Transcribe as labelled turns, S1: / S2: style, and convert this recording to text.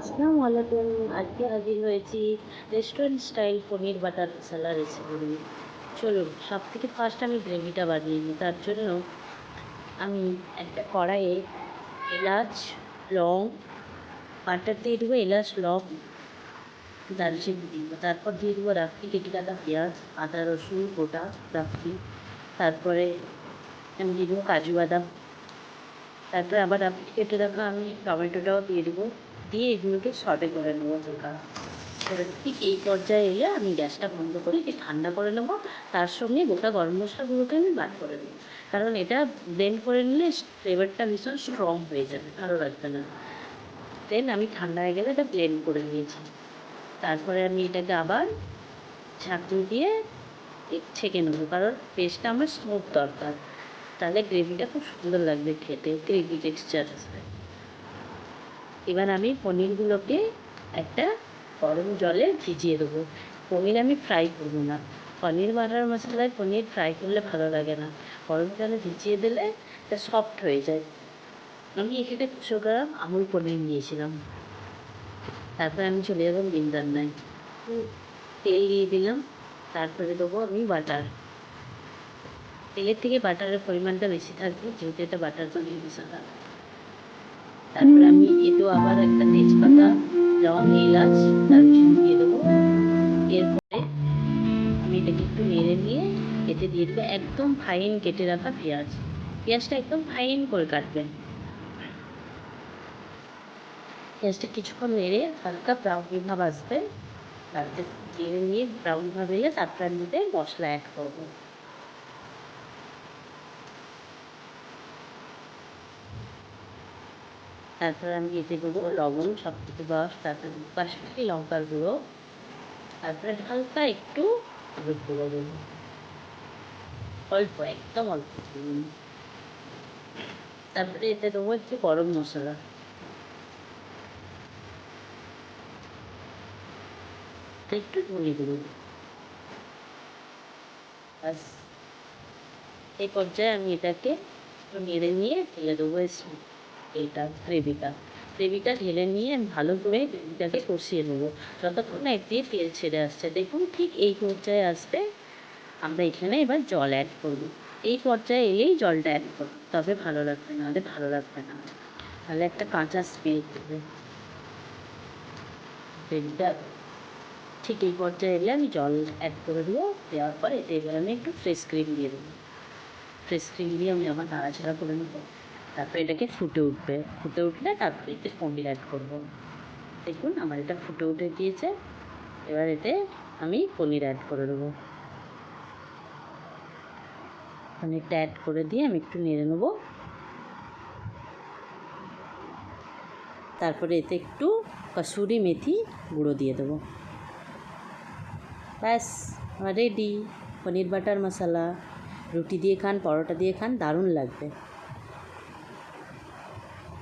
S1: আসসালামু আলাইকুম। আজকে হাজির হয়েছি restaurant style paneer butter masala recipe নিয়ে। চলুন সব থেকে ফার্স্ট আমি গ্রেভিটা বানিয়ে নিই। তার জন্য আমি একটা কড়াইয়ে এলাচ, লং, বাটার দিয়ে দেবো এলাচ, লং, দারচিনি দেবো। তারপর দিয়ে দেবো রাখি কেটে রাখা পেঁয়াজ, আদা, রসুন, গোটা রাখি। তারপরে আমি দিয়ে দেবো কাজু বাদাম। তারপরে আবার কেটে রাখা আমি টমেটোটাও দিয়ে দেবো। দিয়ে এগুলোকে সটে করে নেব হালকা এবার ঠিক এই পর্যায়ে এলে আমি গ্যাসটা বন্ধ করে একটু ঠান্ডা করে নেব। তার সঙ্গে গোটা গরম মশলাগুলোকে আমি বাদ করে নেব কারণ এটা ব্লেন্ড করে নিলে ফ্লেভারটা ভীষণ স্ট্রং হয়ে যাবে, ভালো লাগবে না। দেন আমি ঠান্ডা হয়ে গেলে এটা ব্লেন্ড করে নিয়েছি। তারপরে আমি এটাকে আবার ছাঁকনি দিয়ে ছেঁকে নেব, কারণ পেস্টটা আমার স্মুথ দরকার। তাহলে গ্রেভিটা খুব সুন্দর লাগবে খেতে গ্রেভি টেক্সচার আসবে। এবার আমি পনিরগুলোকে একটা গরম জলে ভিজিয়ে দেবো। পনির আমি ফ্রাই করব না। পনির বাটার মশলায় পনির ফ্রাই করলে ভালো লাগে না। গরম জলে ভিজিয়ে দিলে এটা সফট হয়ে যায়। আমি এখানে দুশো গ্রাম আমুল পনির নিয়েছিলাম। তারপরে আমি চলে ডিম রান্নায় তেল দিয়ে দিলাম। তারপরে দেবো আমি বাটার। তেলের থেকে বাটারের পরিমাণটা বেশি থাকবে, যেহেতু এটা বাটার পনির মশলা। তারপরে আমি এতেও আবার একটা তেজপাতা লং এলাচ, দারুচিনি দিয়ে দেবো। এরপরে আমি এটাকে একটু নেড়ে নিয়ে এতে দিয়ে দেবো একদম ফাইন কেটে রাখা পেঁয়াজ। পেঁয়াজটা একদম ফাইন করে কাটবেন। পেঁয়াজটা কিছুক্ষণ নেড়ে হালকা ব্রাউনি ভাব আসবে। তারপরে নিয়ে ব্রাউন ভাব এলে তারপরে আমি এতে মশলা অ্যাড করব। তারপরে আমি এতে দেবো লবণ সব থেকে দশ তারপরে কাশ্মীরি লঙ্কার গুঁড়ো তারপরে হালকা একটু হলুদ গুঁড়ো দেবো। অল্প, একদম অল্প। তারপরে এতে দেবো একটু গরম মশলা। একটু ধনে দেবো। ব্যাস। এই পর্যায়ে আমি এটাকে একটু নেড়ে নিয়ে ফেলে দেবো এটা গ্রেভিটা গ্রেভিটা ঢেলে নিয়ে ভালো করে গ্রেভিটাকে কষিয়ে নেব। যতক্ষণ না দিয়ে তেল ছেড়ে আসছে, দেখুন ঠিক এই পর্যায়ে আসবে। আমরা এখানে এবার জল অ্যাড করব। এই পর্যায়ে এলেই জলটা অ্যাড করব। তবে ভালো লাগবে না নাহলে ভালো লাগবে না। তাহলে একটা কাঁচা স্মেল দেবে। গ্রেভিটা ঠিক এই পর্যায়ে এলে আমি জল অ্যাড করে দেবো। দেওয়ার পর এতে এবার আমি একটু ফ্রেশ ক্রিম দিয়ে দেবো। ফ্রেশ ক্রিম দিয়ে আমি আবার নাড়াচাড়া করে নেব। তারপরে এটাকে ফুটে উঠবে। ফুটে উঠলে তারপরে এতে পনির অ্যাড করব। দেখুন, আমার এটা ফুটে উঠে গিয়েছে। এবার এতে আমি পনির অ্যাড করে দেবো। পনিরটা অ্যাড করে দিয়ে আমি একটু নেড়ে নেব। তারপরে এতে একটু কসুরি মেথি গুঁড়ো দিয়ে দেবো। ব্যাস, আমার রেডি পনির বাটার মশলা। রুটি দিয়ে খান, পরোটা দিয়ে খান, দারুণ লাগবে।